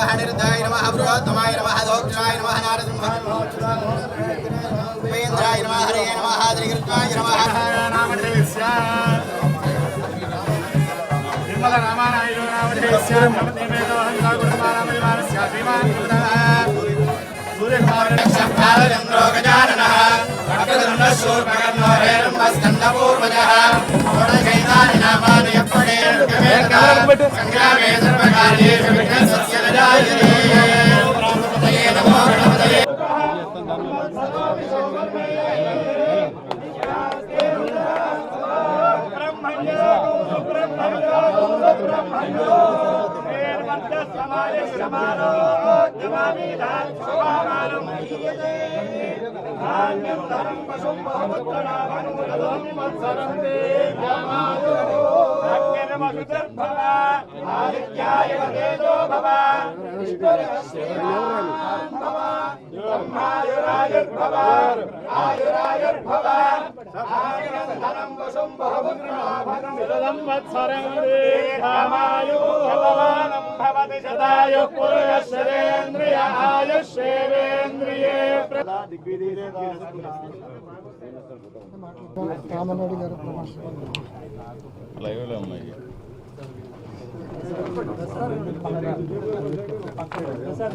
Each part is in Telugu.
నమః నిరుద్ధాయ నమః బృహత్తమాయ నమః దోక్షాయ నమః నారసింహాయ ఉపేంద్రాయ నమః హరే నమః శ్రీకృష్ణాయ నమః రామదేశ్య నిర్మల రామానాయుడు రామదేశ్య నవదేవేదోహంగా గురుమారామరివారస్య శ్రీమాన్ సూర్యకుమారుడు చంద్రో గజాననః వక్రతుండ శూర్పకర్ణో హేరంబస్కందపూర్వజः షోడశైతాని నామాని యప్పడే సంగ్రామే ఆదిత్యాయ వదేదో భవ బ్రహ్మాయురాయుర్భవ ఆయురాయుర్భవ. ఆయురంధనం వశం ఆయుష్యేంద్రియే నా ఫోటోగ్రాఫర్ సార్ నా లైవ్లో అన్నా అన్నా అన్నా అన్నా సార్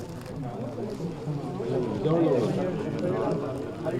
아니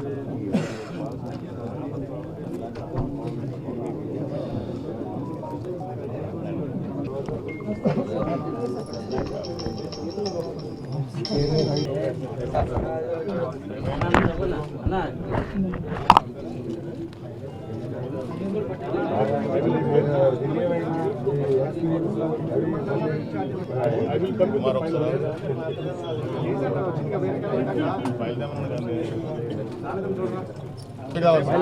ఇదొచ్చి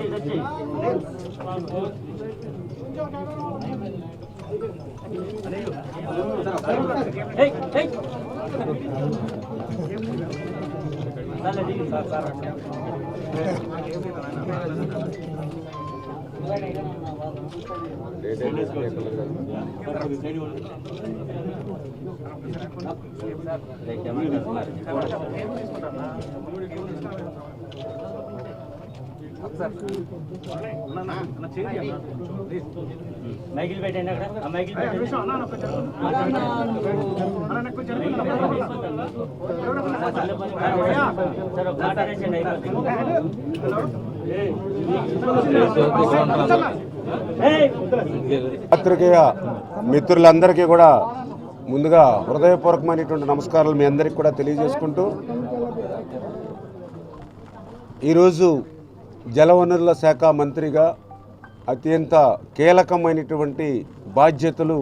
ఇదొచ్చి ఏయ్ సార్ దిగి సార్ సార్ మైకిల్ పెట్టండి అక్కడ? ఆ మైకిల్ సార్ పాత్రికేయ మిత్రులందరికీ కూడా ముందుగా హృదయపూర్వకమైనటువంటి నమస్కారాలు మీ అందరికీ కూడా తెలియజేసుకుంటూ ఈరోజు జలవనరుల శాఖ మంత్రిగా అత్యంత కీలకమైనటువంటి బాధ్యతలు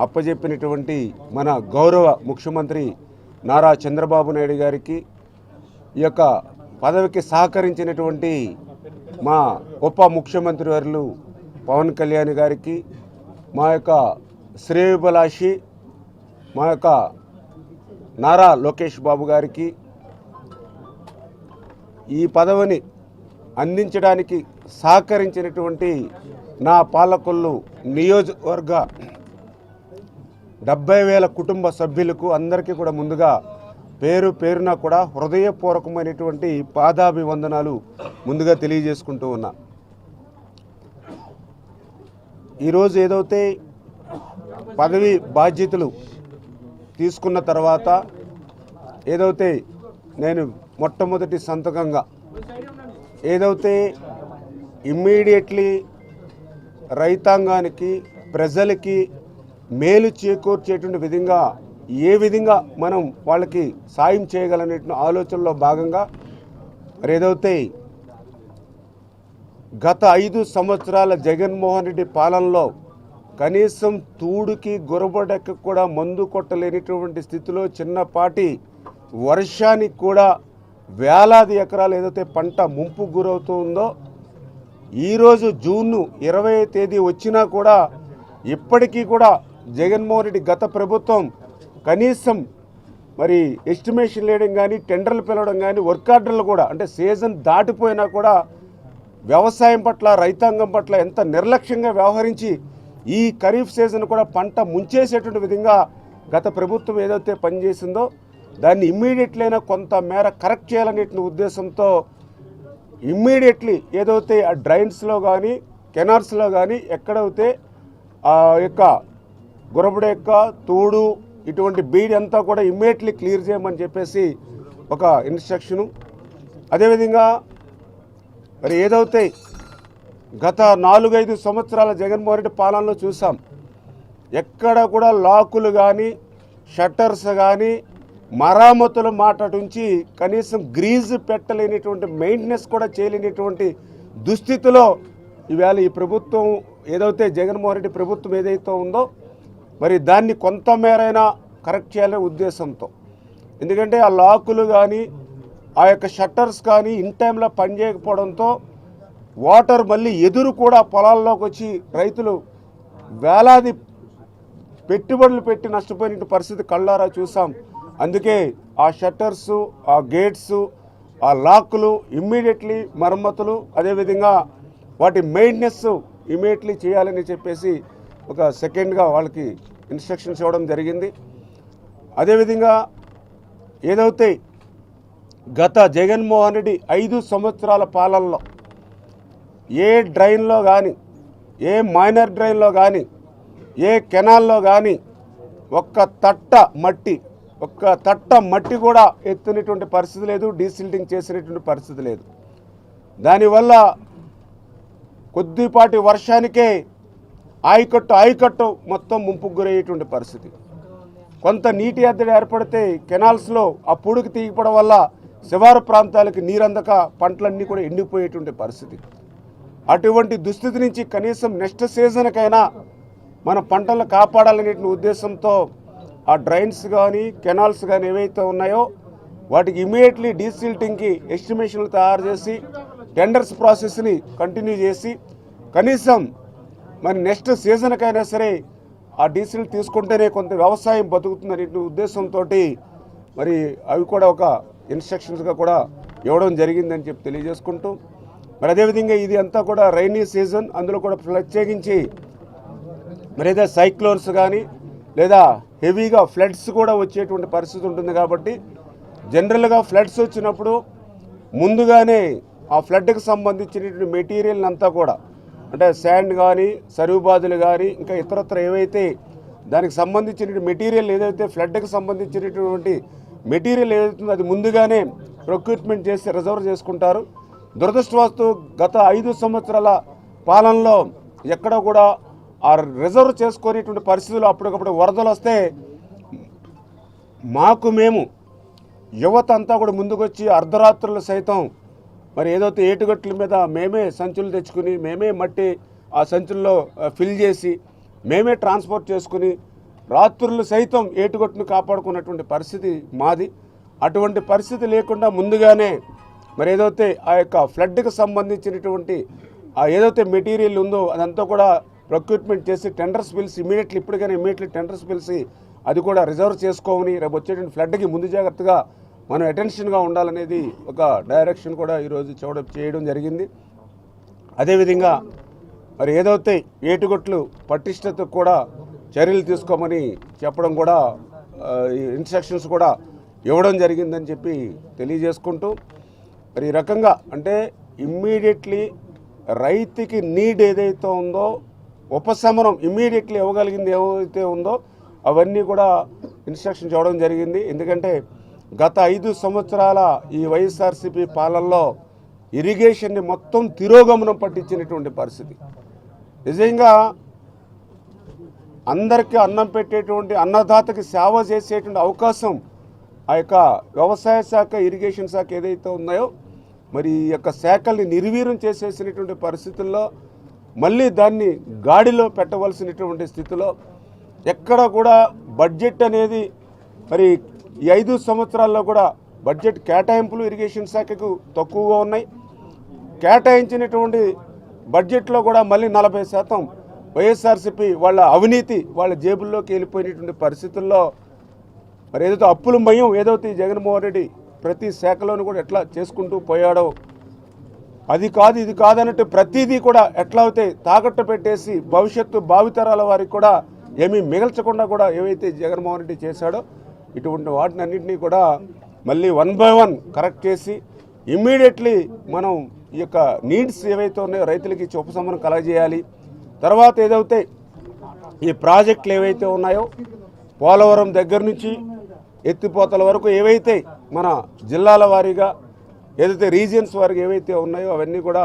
అప్పజెప్పినటువంటి మన గౌరవ ముఖ్యమంత్రి నారా చంద్రబాబు నాయుడు గారికి ఈ యొక్క పదవికి సహకరించినటువంటి మా ఉప ముఖ్యమంత్రి వర్లు పవన్ కళ్యాణ్ గారికి మా యొక్క శ్రేయభిలాషి మా యొక్క నారా లోకేష్ బాబు గారికి ఈ పదవిని అందించడానికి సహకరించినటువంటి నా పాలకులు నియోజకవర్గ డెబ్బై వేల కుటుంబ సభ్యులకు అందరికీ కూడా ముందుగా పేరు పేరున కూడా హృదయపూర్వకమైనటువంటి పాదాభివందనాలు ముందుగా తెలియజేసుకుంటూ ఉన్నా. ఈరోజు ఏదైతే పదవి బాధ్యతలు తీసుకున్న తర్వాత ఏదైతే నేను మొట్టమొదటి సంతకంగా ఏదైతే ఇమ్మీడియట్లీ రైతాంగానికి ప్రజలకి మేలు చేకూర్చేటువంటి విధంగా ఏ విధంగా మనం వాళ్ళకి సాయం చేయగలనే ఆలోచనలో భాగంగా మరి ఏదైతే గత ఐదు సంవత్సరాల జగన్మోహన్ రెడ్డి పాలనలో కనీసం తూడుకి గురబడక కూడా మందు కొట్టలేనిటువంటి స్థితిలో చిన్నపాటి వర్షానికి కూడా వేలాది ఎకరాలు ఏదైతే పంట ముంపు గురవుతుందో ఈరోజు జూన్ ఇరవై తేదీ వచ్చినా కూడా ఇప్పటికీ కూడా జగన్మోహన్ రెడ్డి గత ప్రభుత్వం కనీసం మరి ఎస్టిమేషన్ వేయడం కానీ టెండర్లు పిలవడం కానీ వర్క్ ఆర్డర్లు కూడా అంటే సీజన్ దాటిపోయినా కూడా వ్యవసాయం పట్ల రైతాంగం పట్ల ఎంత నిర్లక్ష్యంగా వ్యవహరించి ఈ ఖరీఫ్ సీజన్ కూడా పంట ముంచేసేటువంటి విధంగా గత ప్రభుత్వం ఏదైతే పనిచేసిందో దాన్ని ఇమ్మీడియట్లీ కొంత మేర కరెక్ట్ చేయాలనే ఉద్దేశంతో ఇమ్మీడియట్లీ ఏదైతే ఆ డ్రైన్స్లో కానీ కెనాల్స్లో కానీ ఎక్కడైతే ఆ యొక్క గురబుడ యొక్క తూడు ఇటువంటి బీడ్ అంతా కూడా ఇమ్మీడియట్లీ క్లియర్ చేయమని చెప్పేసి ఒక ఇన్స్ట్రక్షను అదేవిధంగా మరి ఏదైతే గత నాలుగైదు సంవత్సరాల జగన్మోహన్ రెడ్డి పాలనలో చూసాం ఎక్కడ కూడా లాకులు కానీ షట్టర్స్ కానీ మరామతుల మాట నుంచి కనీసం గ్రీజ్ పెట్టలేనిటువంటి మెయింటెనెన్స్ కూడా చేయలేనిటువంటి దుస్థితిలో ఈవేళ ఈ ప్రభుత్వం ఏదైతే జగన్మోహన్ రెడ్డి ప్రభుత్వం ఏదైతే ఉందో మరి దాన్ని కొంతమేరైనా కరెక్ట్ చేయాలనే ఉద్దేశంతో. ఎందుకంటే ఆ లాకులు కానీ ఆ యొక్క షట్టర్స్ కానీ ఇన్ టైంలో పనిచేయకపోవడంతో వాటర్ మళ్ళీ ఎదురు కూడా పొలాల్లోకి వచ్చి రైతులు వేలాది పెట్టుబడులు పెట్టి నష్టపోయిన పరిస్థితి కళ్ళారా చూసాం. అందుకే ఆ షట్టర్స్ ఆ గేట్స్ ఆ లాక్లు ఇమ్మీడియట్లీ మరమ్మతులు అదేవిధంగా వాటి మెయింటెనెన్స్ ఇమీడియట్లీ చేయాలని చెప్పేసి ఒక సెకండ్గా వాళ్ళకి ఇన్స్ట్రక్షన్స్ ఇవ్వడం జరిగింది. అదేవిధంగా ఏదైతే గత జగన్మోహన్ రెడ్డి ఐదు సంవత్సరాల పాలనలో ఏ డ్రైన్లో కానీ ఏ మైనర్ డ్రైన్లో కానీ ఏ కెనాల్లో కానీ ఒక్క తట్ట మట్టి ఒక్క తట్ట మట్టి కూడా ఎత్తునటువంటి పరిస్థితి లేదు డీసిల్టింగ్ చేసినటువంటి పరిస్థితి లేదు. దానివల్ల కొద్దిపాటి వర్షానికే ఆయకట్టు ఆయకట్టు మొత్తం ముంపుకు గురయ్యేటువంటి పరిస్థితి. కొంత నీటి ఎద్దడి ఏర్పడితే కెనాల్స్లో ఆ పూడికి తీయపడం వల్ల శివారు ప్రాంతాలకు నీరందక పంటలన్నీ కూడా ఎండిపోయేటువంటి పరిస్థితి. అటువంటి దుస్థితి నుంచి కనీసం నెక్స్ట్ సీజన్కైనా మన పంటలను కాపాడాలనే ఉద్దేశంతో ఆ డ్రైన్స్ కానీ కెనాల్స్ కానీ ఏవైతే ఉన్నాయో వాటికి ఇమీడియట్లీ డీసిల్టింగ్కి ఎస్టిమేషన్లు తయారు చేసి టెండర్స్ ప్రాసెస్ని కంటిన్యూ చేసి కనీసం మరి నెక్స్ట్ సీజన్కైనా సరే ఆ డీసిల్ తీసుకుంటేనే కొంత వ్యవసాయం బతుకుతుందనే ఉద్దేశంతో మరి అవి కూడా ఒక ఇన్స్ట్రక్షన్స్గా కూడా ఇవ్వడం జరిగిందని చెప్పి తెలియజేసుకుంటూ మరి అదేవిధంగా ఇది అంతా కూడా రైనీ సీజన్ అందులో కూడా ప్రత్యేకించి మరి ఏదైనా సైక్లోన్స్ కానీ లేదా హెవీగా ఫ్లడ్స్ కూడా వచ్చేటువంటి పరిస్థితి ఉంటుంది కాబట్టి జనరల్గా ఫ్లడ్స్ వచ్చినప్పుడు ముందుగానే ఆ ఫ్లడ్కి సంబంధించినటువంటి మెటీరియల్ అంతా కూడా అంటే శాండ్ కానీ సరువుబాదులు కానీ ఇంకా ఇతరత్ర ఏవైతే దానికి సంబంధించిన మెటీరియల్ ఏదైతే ఫ్లడ్కి సంబంధించినటువంటి మెటీరియల్ ఏదైతుందో అది ముందుగానే ప్రొక్యూట్మెంట్ చేసి రిజర్వ్ చేసుకుంటారు. దురదృష్టవస్తు గత ఐదు సంవత్సరాల పాలనలో ఎక్కడ కూడా ఆ రిజర్వ్ చేసుకునేటువంటి పరిస్థితులు అప్పటికప్పుడు వరదలు వస్తే మాకు మేము యువత అంతా కూడా ముందుకొచ్చి అర్ధరాత్రులు సైతం మరి ఏదైతే ఏటుగట్ల మీద మేమే సంచులు తెచ్చుకుని మేమే మట్టి ఆ సంచుల్లో ఫిల్ చేసి మేమే ట్రాన్స్పోర్ట్ చేసుకుని రాత్రులు సైతం ఏటుగట్టును కాపాడుకున్నటువంటి పరిస్థితి మాది. అటువంటి పరిస్థితి లేకుండా ముందుగానే మరి ఏదైతే ఆ యొక్క ఫ్లడ్కి సంబంధించినటువంటి ఆ ఏదైతే మెటీరియల్ ఉందో అదంతా కూడా ప్రొక్యూట్మెంట్ చేసి టెండర్స్ పిలిచి ఇమీడియట్లీ ఇప్పటికైనా ఇమీడియట్లీ టెండర్స్ పిలిచి అది కూడా రిజర్వ్ చేసుకోమని రేపు వచ్చేటువంటి ఫ్లడ్కి ముందు జాగ్రత్తగా మనం అటెన్షన్గా ఉండాలనేది ఒక డైరెక్షన్ కూడా ఈరోజు చూడ చేయడం జరిగింది. అదేవిధంగా మరి ఏదైతే ఏటుగొట్లు పటిష్టతకు కూడా చర్యలు తీసుకోమని చెప్పడం కూడా ఈ ఇన్స్ట్రక్షన్స్ కూడా ఇవ్వడం జరిగిందని చెప్పి తెలియజేసుకుంటూ మరి ఈ రకంగా అంటే ఇమ్మీడియట్లీ రైతుకి నీడ్ ఏదైతే ఉందో ఉపశమనం ఇమ్మీడియట్లీ ఇవ్వగలిగింది ఏవైతే ఉందో అవన్నీ కూడా ఇన్స్ట్రక్షన్ ఇవ్వడం జరిగింది. ఎందుకంటే గత ఐదు సంవత్సరాల ఈ వైఎస్ఆర్సీపీ పాలనలో ఇరిగేషన్ని మొత్తం తిరోగమనం పట్టించినటువంటి పరిస్థితి. నిజంగా అందరికీ అన్నం పెట్టేటువంటి అన్నదాతకి సేవ చేసేటువంటి అవకాశం ఆ యొక్క వ్యవసాయ శాఖ ఇరిగేషన్ శాఖ ఏదైతే ఉన్నాయో మరి ఈ యొక్క శాఖల్ని నిర్వీర్యం చేసేసినటువంటి పరిస్థితుల్లో మళ్ళీ దాన్ని గాడిలో పెట్టవలసినటువంటి స్థితిలో ఎక్కడ కూడా బడ్జెట్ అనేది మరి ఈ ఐదు సంవత్సరాల్లో కూడా బడ్జెట్ కేటాయింపులు ఇరిగేషన్ శాఖకు తక్కువగా ఉన్నాయి. కేటాయించినటువంటి బడ్జెట్లో కూడా మళ్ళీ నలభై శాతం వైఎస్ఆర్సీపీ వాళ్ళ అవినీతి వాళ్ళ జేబుల్లోకి వెళ్ళిపోయినటువంటి పరిస్థితుల్లో మరి ఏదైతే అప్పుల మయం ఏదైతే జగన్మోహన్ రెడ్డి ప్రతి శాఖలోనూ కూడా ఎట్లా చేసుకుంటూ పోయాడో అది కాదు ఇది కాదన్నట్టు ప్రతిదీ కూడా ఎట్లా అయితే తాకట్టు పెట్టేసి భవిష్యత్తు భావితరాల వారికి కూడా ఏమీ మిగల్చకుండా కూడా ఏవైతే జగన్మోహన్ రెడ్డి చేశాడో ఇటువంటి వాటిని అన్నింటినీ కూడా మళ్ళీ వన్ బై వన్ కరెక్ట్ చేసి ఇమ్మీడియట్లీ మనం ఈ యొక్క నీడ్స్ ఏవైతే ఉన్నాయో రైతులకి ఇచ్చి ఉపశమనం కలగజేయాలి. తర్వాత ఏదైతే ఈ ప్రాజెక్టులు ఏవైతే ఉన్నాయో పోలవరం దగ్గర నుంచి ఎత్తిపోతల వరకు ఏవైతే మన జిల్లాల వారీగా ఏదైతే రీజియన్స్ వారికి ఏవైతే ఉన్నాయో అవన్నీ కూడా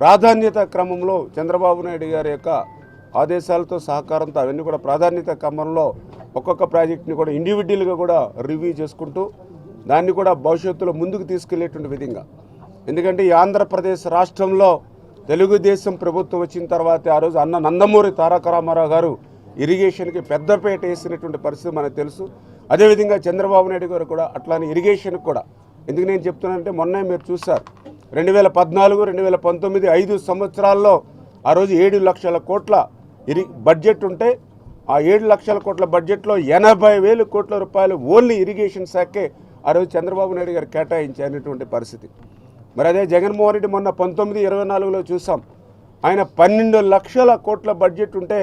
ప్రాధాన్యత క్రమంలో చంద్రబాబు నాయుడు గారి యొక్క ఆదేశాలతో సహకారంతో అవన్నీ కూడా ప్రాధాన్యత క్రమంలో ఒక్కొక్క ప్రాజెక్ట్ని కూడా ఇండివిజువల్గా కూడా రివ్యూ చేసుకుంటూ దాన్ని కూడా భవిష్యత్తులో ముందుకు తీసుకెళ్ళేటువంటి విధంగా. ఎందుకంటే ఈ ఆంధ్రప్రదేశ్ రాష్ట్రంలో తెలుగుదేశం ప్రభుత్వం వచ్చిన తర్వాత ఆ రోజు అన్న నందమూరి తారక రామారావు గారు ఇరిగేషన్కి పెద్దపేట వేసినటువంటి పరిస్థితి మనకు తెలుసు. అదేవిధంగా చంద్రబాబు నాయుడు గారు కూడా అట్లానే ఇరిగేషన్కి కూడా ఎందుకు నేను చెప్తున్నానంటే మొన్నే మీరు చూశారు. రెండు వేల పద్నాలుగు రెండు వేల పంతొమ్మిది ఐదు సంవత్సరాల్లో ఆ రోజు ఏడు లక్షల కోట్ల ఇరి బడ్జెట్ ఉంటే ఆ ఏడు లక్షల కోట్ల బడ్జెట్లో ఎనభై వేలు కోట్ల రూపాయలు ఓన్లీ ఇరిగేషన్ శాఖే ఆ రోజు చంద్రబాబు నాయుడు గారు కేటాయించినటువంటి పరిస్థితి. మరి అదే జగన్మోహన్ రెడ్డి మొన్న పంతొమ్మిది ఇరవై నాలుగులో చూసాం. ఆయన పన్నెండు లక్షల కోట్ల బడ్జెట్ ఉంటే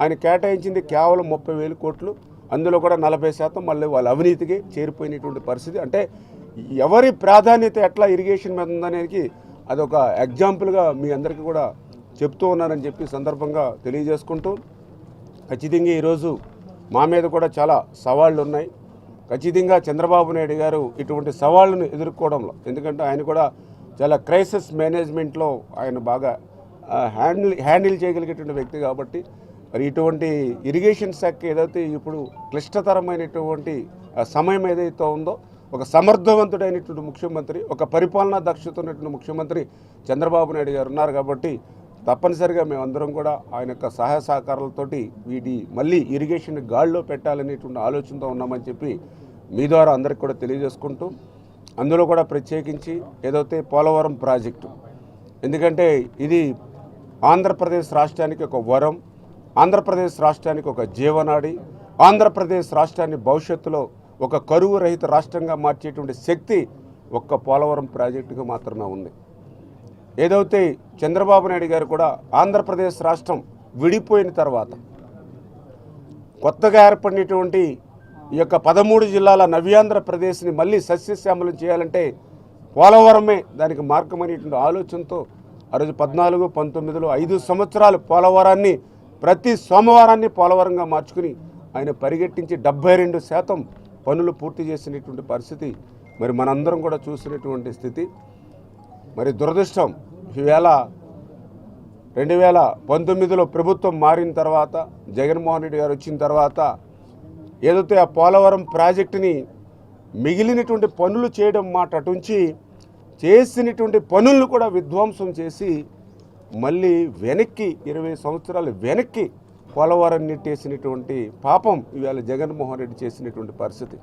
ఆయన కేటాయించింది కేవలం ముప్పై వేల కోట్లు. అందులో కూడా నలభై శాతం మళ్ళీ వాళ్ళ అవినీతికి చేరిపోయినటువంటి పరిస్థితి. అంటే ఎవరి ప్రాధాన్యత ఎట్లా ఇరిగేషన్ మీద ఉందనేది అదొక ఎగ్జాంపుల్గా మీ అందరికీ కూడా చెప్తూ ఉన్నానని చెప్పి సందర్భంగా తెలియజేసుకుంటూ ఖచ్చితంగా ఈరోజు మా మీద కూడా చాలా సవాళ్ళు ఉన్నాయి. ఖచ్చితంగా చంద్రబాబు నాయుడు గారు ఇటువంటి సవాళ్ళను ఎదుర్కోవడంలో ఎందుకంటే ఆయన కూడా చాలా క్రైసిస్ మేనేజ్మెంట్లో ఆయన బాగా హ్యాండిల్ హ్యాండిల్ చేయగలిగేటువంటి వ్యక్తి కాబట్టి మరి ఇటువంటి ఇరిగేషన్ శాఖ ఏదైతే ఇప్పుడు క్లిష్టతరమైనటువంటి సమయం ఏదైతే ఉందో ఒక సమర్థవంతుడైనటువంటి ముఖ్యమంత్రి ఒక పరిపాలనా దక్షత ఉన్నటువంటి ముఖ్యమంత్రి చంద్రబాబు నాయుడు గారు ఉన్నారు కాబట్టి తప్పనిసరిగా మేమందరం కూడా ఆయన యొక్క సహాయ సహకారాలతోటి వీటి మళ్ళీ ఇరిగేషన్ గాడిలో పెట్టాలనేటువంటి ఆలోచనతో ఉన్నామని చెప్పి మీ ద్వారా అందరికి కూడా తెలియజేసుకుంటూ అందులో కూడా ప్రత్యేకించి ఏదైతే పోలవరం ప్రాజెక్టు ఎందుకంటే ఇది ఆంధ్రప్రదేశ్ రాష్ట్రానికి ఒక వరం ఆంధ్రప్రదేశ్ రాష్ట్రానికి ఒక జీవనాడి ఆంధ్రప్రదేశ్ రాష్ట్రాన్ని భవిష్యత్తులో ఒక కరువు రహిత రాష్ట్రంగా మార్చేటువంటి శక్తి ఒక్క పోలవరం ప్రాజెక్టుకు మాత్రమే ఉంది. ఏదైతే చంద్రబాబు నాయుడు గారు కూడా ఆంధ్రప్రదేశ్ రాష్ట్రం విడిపోయిన తర్వాత కొత్తగా ఏర్పడినటువంటి ఈ యొక్క పదమూడు జిల్లాల నవ్యాంధ్రప్రదేశ్ని మళ్ళీ సస్యశ్యామలం చేయాలంటే పోలవరమే దానికి మార్గమనేటువంటి ఆలోచనతో ఆ రోజు పద్నాలుగు పంతొమ్మిదిలో ఐదు సంవత్సరాలు పోలవరాన్ని ప్రతి సోమవారాన్ని పోలవరంగా మార్చుకుని ఆయన పరిగెట్టించి డెబ్బై రెండు శాతం పనులు పూర్తి చేసినటువంటి పరిస్థితి మరి మనందరం కూడా చూసినటువంటి స్థితి. మరి దురదృష్టం ఈవేళ రెండు వేల పంతొమ్మిదిలో ప్రభుత్వం మారిన తర్వాత జగన్మోహన్ రెడ్డి గారు వచ్చిన తర్వాత ఏదైతే ఆ పోలవరం ప్రాజెక్టుని మిగిలినటువంటి పనులు చేయడం మాట అటుంచి చేసినటువంటి పనులను కూడా విధ్వంసం చేసి మళ్ళీ వెనక్కి ఇరవై సంవత్సరాలు వెనక్కి పోలవరం నెట్టేసినటువంటి పాపం ఇవాళ జగన్మోహన్ రెడ్డి చేసినటువంటి పరిస్థితి.